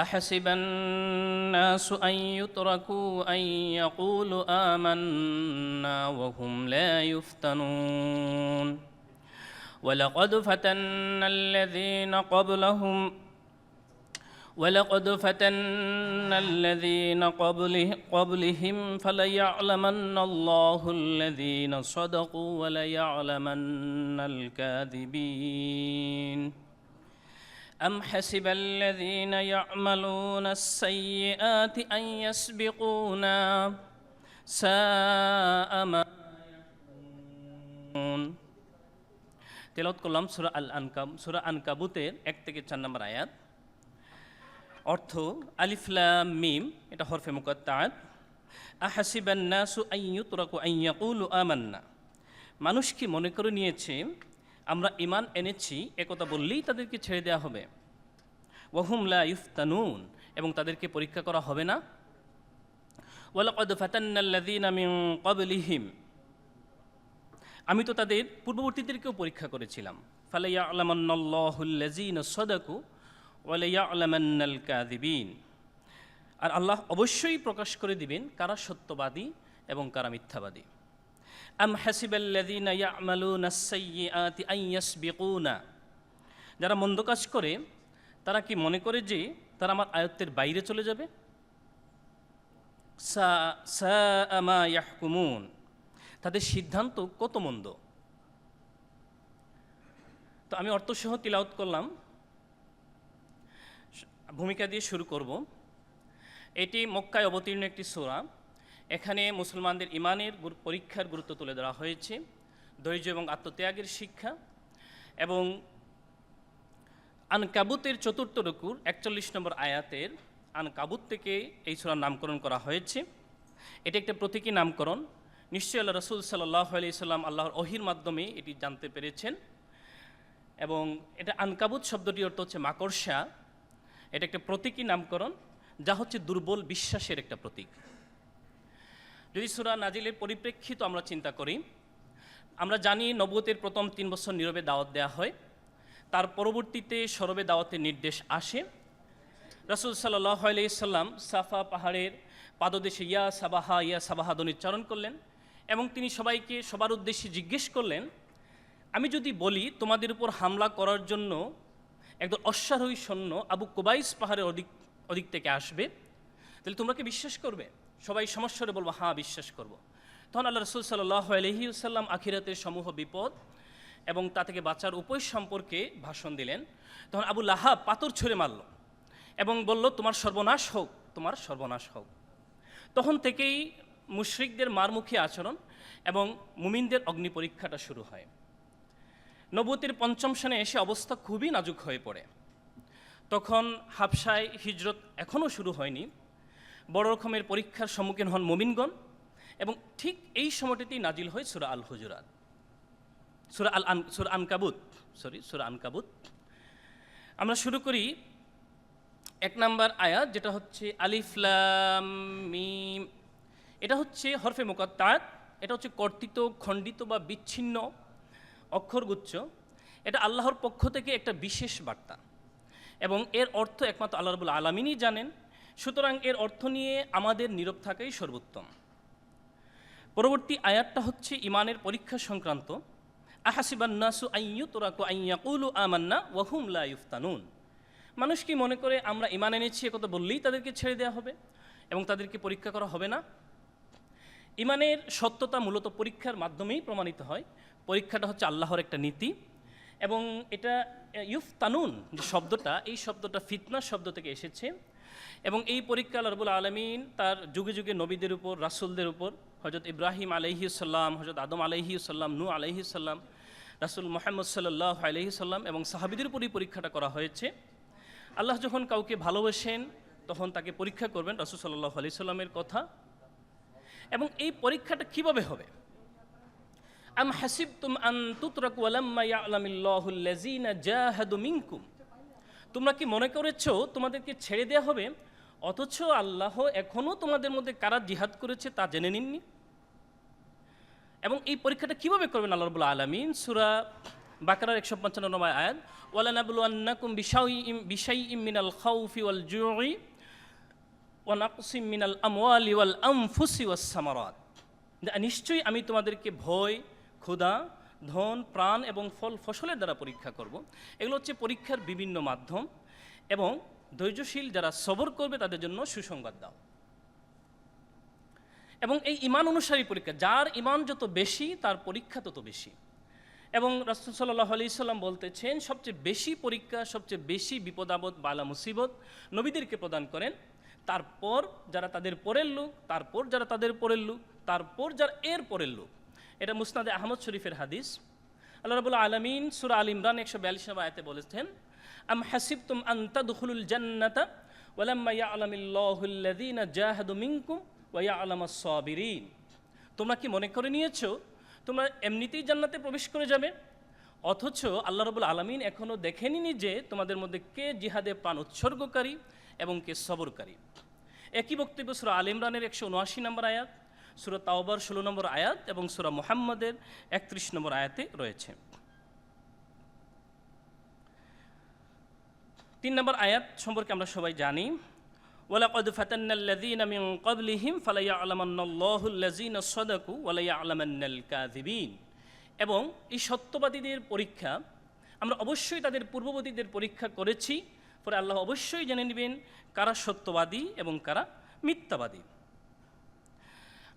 أحسب الناس أن يتركوا أن يقولوا آمنا وهم لا يفتنون. ولقد فتنا الذين قبلهم ولقد فتنا الذين قبله قبلهم فليعلمن الله الذين صدقوا وليعلمن الكاذبين. أم حسب الذين يعملون السيئات أن يسبقونا ساء ما يحكمون তেলত করলাম সুরা আল আনকাব সুরা আনকাবুতের এক থেকে চার নম্বর আয়াত অর্থ আলিফলাম মিম এটা হরফে মুকত্তাত আহাসিবান্নাসু আইয়ুতরাকু আইয়াকুলু আমান্না মানুষ কি মনে করে নিয়েছে আমরা ইমান এনেছি একথা বললেই তাদেরকে ছেড়ে দেওয়া হবে। ওয়াহুম লা ইফতানুন, এবং তাদেরকে পরীক্ষা করা হবে না। আমি তো তাদের পূর্ববর্তীদেরকেও পরীক্ষা করেছিলাম। কাযিবিন, আর আল্লাহ অবশ্যই প্রকাশ করে দিবেন কারা সত্যবাদী এবং কারা মিথ্যাবাদী। আম হাসিবাল্লাযীনা ইয়ামালুনা আস-সাইয়্যাতি আন ইয়াসবিকুনা যারা মন্দ কাজ করে, তারা কি মনে করে যে তারা আমার আয়ত্তের বাইরে চলে যাবে? সা সা, আমা ইয়াহকুমুন। তাদের সিদ্ধান্ত কত মন্দ? তো আমি অর্থসহ তিলাউত করলাম। ভূমিকা দিয়ে শুরু করব। এটি মক্কায় অবতীর্ণ একটি সোরা। এখানে মুসলমানদের ইমানের পরীক্ষার গুরুত্ব তুলে ধরা হয়েছে। ধৈর্য এবং আত্মত্যাগের শিক্ষা এবং আনকাবুতের চতুর্থ রকুর একচল্লিশ নম্বর আয়াতের আনকাবুত থেকে এই সোরার নামকরণ করা হয়েছে। এটি একটা প্রতীকী নামকরণ। নিশ্চয়ই আল্লাহ রসুল সাল্লাহ আলি সাল্লাম আল্লাহর অহির মাধ্যমে এটি জানতে পেরেছেন এবং এটা আনকাবুত শব্দটি অর্থ হচ্ছে মাকড়সা। এটা একটা প্রতীকী নামকরণ, যা হচ্ছে দুর্বল বিশ্বাসের একটা প্রতীক। যদি সুরা নাজিলের পরিপ্রেক্ষিত আমরা চিন্তা করি, আমরা জানি নবতের প্রথম তিন বছর নীরবে দাওয়াত দেওয়া হয়। তার পরবর্তীতে সরবে দাওয়াতের নির্দেশ আসে। রসুল সাল্লাহ সাফা পাহাড়ের পাদদেশে ইয়া সাবাহা ইয়া সাবাহা ধ্বনিচ্চারণ করলেন এবং তিনি সবাইকে সবার উদ্দেশ্যে জিজ্ঞেস করলেন, আমি যদি বলি তোমাদের উপর হামলা করার জন্য একদম অশ্বারোহী সৈন্য আবু কোবাইস পাহাড়ের অধিক অধিক থেকে আসবে, তাহলে তোমরা কি বিশ্বাস করবে? সবাই সমস্যারে বলব হ্যাঁ বিশ্বাস করব। তখন আল্লাহ রসুল সাল্লাহ আলহিউসাল্লাম আখিরাতের সমূহ বিপদ এবং তা থেকে বাঁচার উপায় সম্পর্কে ভাষণ দিলেন। তখন আবু লাহাব পাথর ছুঁড়ে মারল এবং বলল, তোমার সর্বনাশ হোক, তোমার সর্বনাশ হোক। তখন থেকেই মুশরিকদের মারমুখী আচরণ এবং মুমিনদের অগ্নি পরীক্ষাটা শুরু হয়। নবতির পঞ্চম সনে এসে অবস্থা খুবই নাজুক হয়ে পড়ে। তখন হাফসায় হিজরত এখনও শুরু হয়নি। বড় রকমের পরীক্ষার সম্মুখীন হন মুমিনগণ এবং ঠিক এই সময়টিতেই নাজিল হয় সুরা আল হুজুরাত সুরা আল আন সুরা আনকাবুত সরি সুরা আনকাবুত। আমরা শুরু করি এক নাম্বার আয়াত, যেটা হচ্ছে আলিফলাম এটা হচ্ছে হরফে মোকাত্তাত, এটা হচ্ছে কর্তৃত, খণ্ডিত বা বিচ্ছিন্ন অক্ষরগুচ্ছ। এটা আল্লাহর পক্ষ থেকে একটা বিশেষ বার্তা। এবং এর অর্থ একমাত্র আল্লাহ রবুল আলমিনই জানেন। সুতরাং এর অর্থ নিয়ে আমাদের নীরব থাকাই সর্বোত্তম। পরবর্তী আয়াতটা হচ্ছে ইমানের পরীক্ষা সংক্রান্ত। আহাসিবান্নাসু আইয়ু তোরাকু আইয়াকুলু আমান্না ওয়াহুম লা মানুষ কি মনে করে আমরা ইমান এনেছি একথা বললেই তাদেরকে ছেড়ে দেওয়া হবে এবং তাদেরকে পরীক্ষা করা হবে না? ইমানের সত্যতা মূলত পরীক্ষার মাধ্যমেই প্রমাণিত হয়। পরীক্ষাটা হচ্ছে আল্লাহর একটা নীতি। এবং এটা ইউফ তানুন যে শব্দটা, এই শব্দটা ফিতনা শব্দ থেকে এসেছে। এবং এই পরীক্ষা রবুল আলমিন তার যুগে যুগে নবীদের উপর, রাসুলদের উপর হজরত ইব্রাহিম আলহিসাল্লাম হজরত আদম আলহিসাল্লাম নু আলহিসাল্লাম রাসুল মোহাম্মদ সাল্লাহ আলহিসাল্লাম এবং সাহাবিদের উপরই পরীক্ষাটা করা হয়েছে। আল্লাহ যখন কাউকে ভালোবাসেন, তখন তাকে পরীক্ষা করবেন রাসুল সাল্লাহ আলি সাল্লামের কথা। এবং এই পরীক্ষাটা কীভাবে হবে? আম হাসিবতুম আন তুতরাকু ওয়ালাম্মা ইয়ালামিল্লাহুল লাযিনা জাহাদু মিনকুম তোমরা কি মনে করেছ তোমাদেরকে ছেড়ে দেওয়া হবে? অথচ আল্লাহ এখনও তোমাদের মধ্যে কারা জিহাদ করেছে তা জেনে নিননি? এবং এই পরীক্ষাটা কীভাবে করবেন আল্লাহ রবুল্লা আলমিন? সুরা বাকারার একশো পঞ্চান্ন নম্বর আয়াত ওয়ালানাবুল আন্নাকুম বিশাই বিশাই মিনাল খাউফি ওয়াল জুই ওয়ানাকসিম মিনাল আমওয়ালি ওয়াল আমফুসি ওয়াস সামারাত। নিশ্চয়ই আমি তোমাদেরকে ভয় ক্ষুধা, ধন, প্রাণ এবং ফল, ফসলের দ্বারা পরীক্ষা করব। এগুলো হচ্ছে পরীক্ষার বিভিন্ন মাধ্যম এবং ধৈর্যশীল যারা সবর করবে তাদের জন্য সুসংবাদ দাও। এবং এই ইমান অনুসারী পরীক্ষা, যার ইমান যত বেশি, তার পরীক্ষা তত বেশি। এবং রাসুল সাল্লাহ আলি সাল্লাম বলতেছেন, সবচেয়ে বেশি পরীক্ষা, সবচেয়ে বেশি বিপদাবদ বালা মুসিবত নবীদেরকে প্রদান করেন। তারপর যারা তাদের পরের লোক, তারপর যারা তাদের পরের লোক, তারপর যারা এর পরের লোক এটা মুসনাদে আহমদ শরীফের হাদিস। আল্লাহ রবুল্লা আলমিন সুরা আল ইমরান একশো বিয়াল্লিশ নম্বর আয়তে বলেছেন, আম হাসিব তুম আন্তা দুখুলুল জান্নাতা ওয়ালাম্মা ইয়ালামিল্লাহুল্লাযীনা জাহাদু মিনকুম ওয়া ইয়ালামাস সাবিরিন তোমরা কি মনে করে নিয়েছো, তোমরা এমনিতেই জান্নাতে প্রবেশ করে যাবে? অথচ আল্লাহ রবুল আলমিন এখনও দেখেনি যে তোমাদের মধ্যে কে জিহাদে প্রাণ উৎসর্গকারী এবং কে সবরকারী। একই বক্তব্য সুরা আল ইমরানের একশো উনআশি নম্বর আয়াত। সুরা তাওবার ষোলো নম্বর আয়াত এবং সুরা মোহাম্মদের একত্রিশ নম্বর আয়াতে রয়েছে। তিন নম্বর আয়াত সম্পর্কে আমরা সবাই জানি, ওয়ালাকদ ফাতান্নাল্লাযীনা মিন ক্বাবলিহিম ফালাইয়ালামান্নাল্লাহুল্লাযীনা সাদাকু ওয়ালাইয়ালামান্নাল কাযিবিন। এবং এই সত্যবাদীদের পরীক্ষা, আমরা অবশ্যই তাদের পূর্ববর্তীদের পরীক্ষা করেছি, পরে আল্লাহ অবশ্যই জেনে নেবেন কারা সত্যবাদী এবং কারা মিথ্যাবাদী।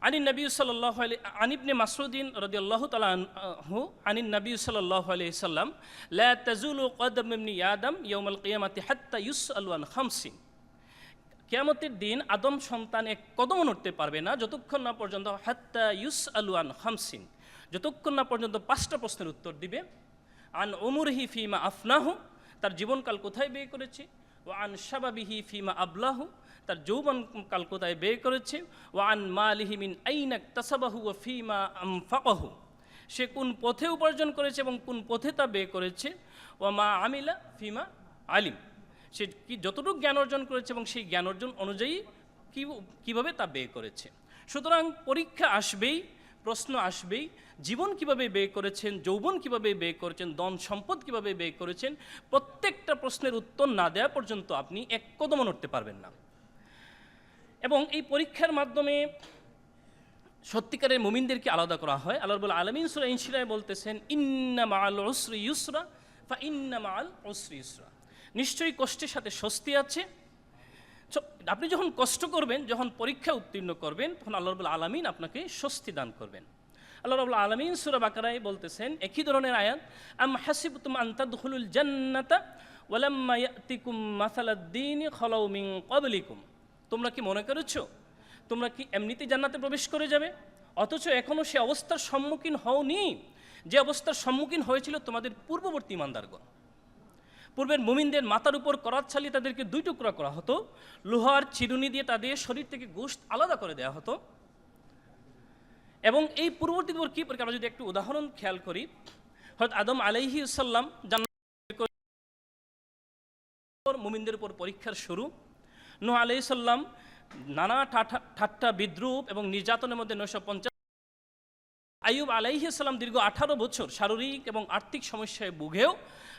আনি নবী সাল্লাহ আনিবনে মাসুদ্দিন রদি আল্লাহ তালু আনি নবী সাল্লাহ সাল্লাম, লা তাজুলু কদম ইবনি ইয়াদম ইয়ৌমাল কিয়ামাতি হাত্তা ইউস আলওয়ান খামসিন। কেয়ামতের দিন আদম সন্তান এক কদম নড়তে পারবে না, যতক্ষণ না পর্যন্ত হাত্তা ইউস আলওয়ান খামসিন, যতক্ষণ না পর্যন্ত পাঁচটা প্রশ্নের উত্তর দিবে। আন ওমরহি ফিমা আফনাহু, তার জীবনকাল কোথায় বিয়ে করেছে? ও আন শাবাবিহি ফিমা আবলাহু তার যৌবনকাল কোথায় ব্যয় করেছে। ও আন মালিহি মিন আইনাক তাসাবাহু ও ফিমা আমফাকাহু সে কোন পথে উপার্জন করেছে এবং কোন পথে তা ব্যয় করেছে। ও মা আমিলা ফিমা আলিম। সে কি যতটুকু জ্ঞান অর্জন করেছে এবং সেই জ্ঞান অর্জন অনুযায়ী কী, কীভাবে তা ব্যয় করেছে। সুতরাং পরীক্ষা আসবেই, প্রশ্ন আসবেই, জীবন কীভাবে ব্যয় করেছেন, যৌবন কীভাবে ব্যয় করেছেন, ধন সম্পদ কীভাবে ব্যয় করেছেন, প্রত্যেকটা প্রশ্নের উত্তর না দেওয়া পর্যন্ত আপনি এক কদম নড়তে পারবেন না। এবং এই পরীক্ষার মাধ্যমে সত্যিকারের মুমিনদেরকে আলাদা করা হয়। আল্লাহ বলে আলমিন সুরা ইনশিরায় বলতেছেন, ইন্না মাল ওসরি ইউসরা বা ইন্না মাল ওসরি ইউসরা। নিশ্চয়ই কষ্টের সাথে স্বস্তি আছে। আপনি যখন কষ্ট করবেন, যখন পরীক্ষা উত্তীর্ণ করবেন, তখন আল্লাহ রবুল আলমিন আপনাকে স্বস্তি দান করবেন। আল্লাহ রবুল আলমিন সুরা বাকারাই বলতেছেন, একই ধরনের আয়াত, আম হাসিব তুম আন্তাদুল জান্নাতা ওয়ালাম্মা ইয়াতিকুম মাসালাদ্দিন খলাউ মিন ক্বাবলিকুম। তোমরা কি মনে করেছ? তোমরা কি এমনিতেই জান্নাতে প্রবেশ করে যাবে? অথচ এখনও সে অবস্থার সম্মুখীন হওনি। যে অবস্থার সম্মুখীন হয়েছিল তোমাদের পূর্ববর্তী ইমানদারগণ। পূর্বের মুমিনদের মাথার উপর করাত ছালিয়ে তাদেরকে দুই টুকরা করা হতো। লোহার চিরুনি দিয়ে তাদের শরীর থেকে গোষ্ঠ আলাদা করে দেওয়া হতো। এবং এই পূর্ববর্তী কী? আমরা যদি একটু উদাহরণ খেয়াল করি। হয়তো আদম আলাইহি সাল্লাম মুমিনদের উপর পরীক্ষার শুরু। নো আলাই সাল্লাম নানা ঠাট্টা বিদ্রুপ এবং নির্যাতনের মধ্যে নয়শো পঞ্চাশ আইয়ুব আলাইসাল্লাম দীর্ঘ আঠারো বছর শারীরিক এবং আর্থিক সমস্যায় বুঘেও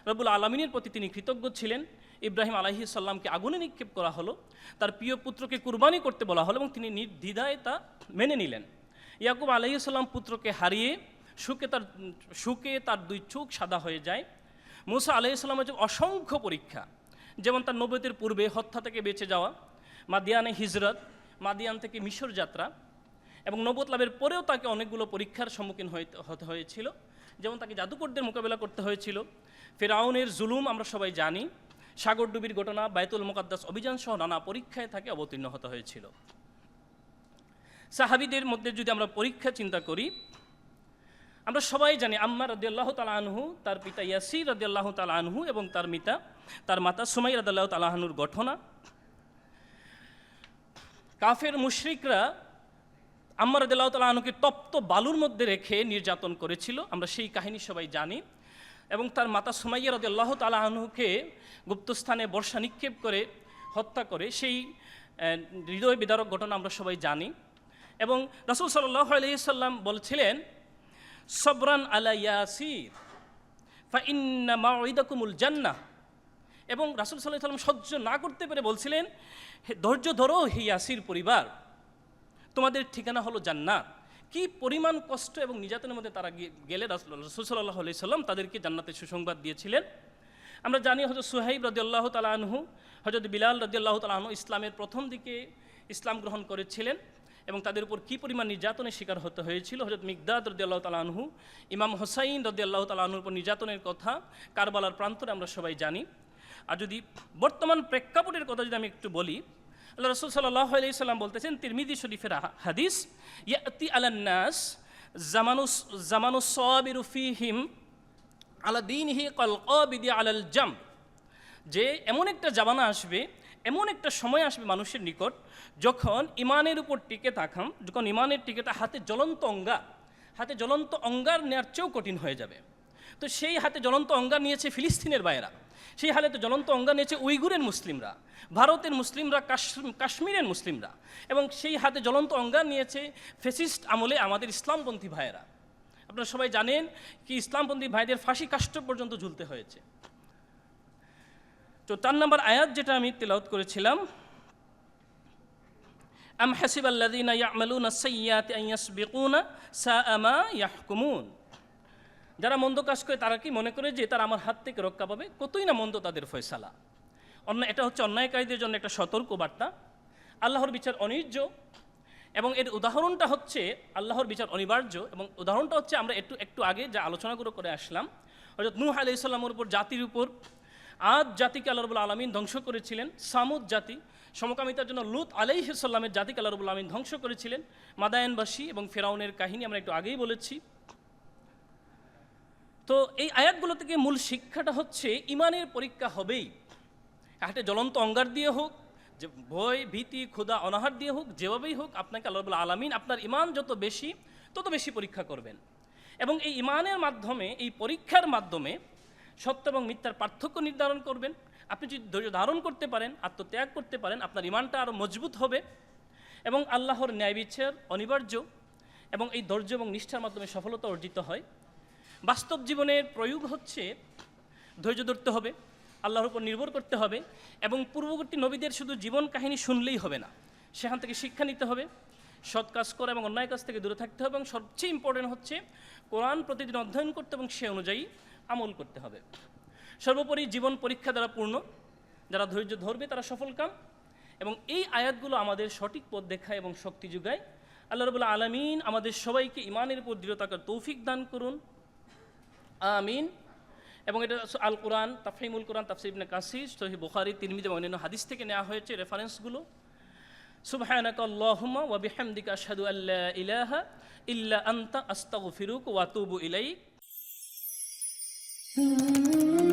রবুল আলমিনের প্রতি তিনি কৃতজ্ঞ ছিলেন। ইব্রাহিম আলাহি সাল্লামকে আগুনে নিক্ষেপ করা হলো। তার প্রিয় পুত্রকে কুরবানি করতে বলা হলো এবং তিনি নির্দ্বিধায় তা মেনে নিলেন। ইয়াকুব আলাহি সাল্লাম পুত্রকে হারিয়ে সুখে তার সুখে তার দুই চোখ সাদা হয়ে যায়। মুসা আলাহি সাল্লামের অসংখ্য পরীক্ষা। যেমন তার নবতের পূর্বে হত্যা থেকে বেঁচে যাওয়া, মাদিয়ানে হিজরত, মাদিয়ান থেকে মিশর যাত্রা এবং নবত লাভের পরেও তাকে অনেকগুলো পরীক্ষার সম্মুখীন হতে হয়েছিল। যেমন তাকে জাদুকরদের মোকাবেলা করতে হয়েছিল। ফেরাউনের জুলুম আমরা সবাই জানি। সাগরডুবির ঘটনা বায়তুল মোকাদ্দাস অভিযান সহ নানা পরীক্ষায় তাকে অবতীর্ণ হতে হয়েছিল। সাহাবিদের মধ্যে যদি আমরা পরীক্ষা চিন্তা করি আমরা সবাই জানি আম্মা রদিয়াল্লাহ তালা আনহু, তার পিতা ইয়াসি রদিয়াল্লাহ তালা আনহু এবং তার মিতা, তার মাতা সুমাই রদাল্লাহ তালাহানুর ঘটনা কাফের মুশরিকরা আম্মার রদিল্লাহ তালা আনুকে তপ্ত বালুর মধ্যে রেখে নির্যাতন করেছিল, আমরা সেই কাহিনী সবাই জানি। এবং তার মাতা সুমাইয়া রদিল্লাহ তালা আনুকে গুপ্তস্থানে বর্ষা নিক্ষেপ করে, হত্যা করে, সেই হৃদয় বিদারক ঘটনা আমরা সবাই জানি। এবং রসুল সাল্লাহ আলহিসাল্লাম বলছিলেন সবরান আলা ইয়াসির। ফা ইন্না মাউইদাকুমুল জান্নাহ। এবং রাসুল সাল্লাহ সাল্লাম সহ্য না করতে পেরে বলছিলেন "হে, ধৈর্য ধরো হে ইয়াসির পরিবার। তোমাদের ঠিকানা হলো জান্নাত। কি পরিমাণ কষ্ট এবং নির্যাতনের মধ্যে তারা গেলে রসুল সাল্লাহ আলি সাল্লাম তাদেরকে জান্নাতে সুসংবাদ দিয়েছিলেন। আমরা জানি হজরত সুহাইব রদিয়াল্লাহ তালা আনহু হজরত বিলাল রদিয়াল্লাহ তালা আনহু ইসলামের প্রথম দিকে ইসলাম গ্রহণ করেছিলেন। এবং তাদের উপর কী পরিমাণ নির্যাতনের শিকার হতে হয়েছিল? হজরত মিগদাদ রদিয়াল্লাহ আনহু, ইমাম হোসাইন রদিয়াল্লাহ আনহুর উপর নির্যাতনের কথা কারবালার প্রান্তরে আমরা সবাই জানি। আর যদি বর্তমান প্রেক্ষাপটের কথা যদি আমি একটু বলি, আল্লাহ রসুল সাল্লাহ আলাইসাল্লাম বলতেছেন তিরমিদি শরীফের হাদিস, ইয়াতি আলান্নাস জামানুস জামানুস সাবিরু ফিহিম আলা দিন হি কলকবিদি আলাল জাম। যে এমন একটা জামানা আসবে এমন একটা সময় আসবে মানুষের নিকট যখন ইমানের উপর টিকে থাকাম, যখন ইমানের টিকেটা হাতে জ্বলন্ত অঙ্গার হাতে জ্বলন্ত অঙ্গার নেওয়ার চেয়েও কঠিন হয়ে যাবে। তো সেই হাতে জ্বলন্ত অঙ্গার নিয়েছে ফিলিস্তিনের বাইরা সেই হাতে জ্বলন্ত অঙ্গার নিয়েছে উইগুরের মুসলিমরা, ভারতের মুসলিমরা কাশ- কাশ্মীরের মুসলিমরা এবং সেই হাতে জ্বলন্ত অঙ্গার নিয়েছে ফেসিস্ট আমলে আমাদের ইসলামপন্থী ভাইয়েরা। আপনারা সবাই জানেন কি ইসলামপন্থী ভাইদের ফাঁসি কাষ্ট পর্যন্ত ঝুলতে হয়েছে। তো চার নম্বর আয়াত যেটা আমি তেলাওত করেছিলাম, আম হাসিব আল্লাযীনা ইয়ামালুনা সাইয়্যাতি আন ইয়াসবিকুনা সাআ মা ইয়াহকুমুন। যারা মন্দ কাজ করে, তারা কি মনে করে যে তারা আমার হাত থেকে রক্ষা পাবে? কতই না মন্দ তাদের ফয়সালা। অন্য এটা হচ্ছে অন্যায়কারীদের জন্য একটা সতর্ক বার্তা আল্লাহর বিচার অনির্য এবং এর উদাহরণটা হচ্ছে আল্লাহর বিচার অনিবার্য এবং উদাহরণটা হচ্ছে আমরা একটু একটু আগে যা আলোচনাগুলো করে আসলাম। অর্থাৎ নূহ আলি ইসলামের উপর জাতির উপর আদ জাতিকে আল্লাহ রবুল আলমিন ধ্বংস করেছিলেন, সামুদ জাতি, সমকামিতার জন্য লুত আলাইহিসাল্লামের জাতিকে আল্লাহ রবুল আলমিন ধ্বংস করেছিলেন মাদায়নবাসী এবং ফেরাউনের কাহিনী আমরা একটু আগেই বলেছি। তো এই আয়াতগুলো থেকে মূল শিক্ষাটা হচ্ছে, ইমানের পরীক্ষা হবেই। হাটে জ্বলন্ত অঙ্গার দিয়ে হোক, যে ভয়, ভীতি, ক্ষুধা, অনাহার দিয়ে হোক, যেভাবেই হোক, আপনাকে আল্লাহ রাব্বুল আলামিন আপনার ইমান যত বেশি, তত বেশি পরীক্ষা করবেন। এবং এই ইমানের মাধ্যমে, এই পরীক্ষার মাধ্যমে সত্য এবং মিথ্যার পার্থক্য নির্ধারণ করবেন। আপনি যদি ধৈর্য ধারণ করতে পারেন, আত্মত্যাগ করতে পারেন, আপনার ইমানটা আরও মজবুত হবে এবং আল্লাহর ন্যায় বিচার অনিবার্য এবং এই ধৈর্য এবং নিষ্ঠার মাধ্যমে সফলতা অর্জিত হয়। বাস্তব জীবনের প্রয়োগ হচ্ছে ধৈর্য ধরতে হবে, আল্লাহর উপর নির্ভর করতে হবে এবং পূর্ববর্তী নবীদের শুধু জীবন কাহিনী শুনলেই হবে না। সেখান থেকে শিক্ষা নিতে হবে, সৎ কাজ করা এবং অন্যায় কাজ থেকে দূরে থাকতে হবে এবং সবচেয়ে ইম্পর্টেন্ট হচ্ছে কোরআন প্রতিদিন অধ্যয়ন করতে এবং সে অনুযায়ী আমল করতে হবে। সর্বোপরি জীবন পরীক্ষা দ্বারা পূর্ণ, যারা ধৈর্য ধরবে তারা সফল কাম। এবং এই আয়াতগুলো আমাদের সঠিক পথ দেখায় এবং শক্তি যোগায়। আল্লাহ রবুল্লা আলমিন আমাদের সবাইকে ইমানের উপর দৃঢ়তাকার তৌফিক দান করুন। আমিন। এবং এটা আল কোরআন তাফহিমুল কোরআন, তাফসির ইবনে কাসির সহি বুখারি, তিরমিজি এবং অন্যান্য হাদিস থেকে নেওয়া হয়েছে রেফারেন্সগুলো। সুবহানাকা আল্লাহুম্মা ওয়া বিহামদিকা আশহাদু ইলাহা ইল্লা আনতা আস্তাগফিরুকা ওয়া আতুবু ইলাইক। Mm-hmm.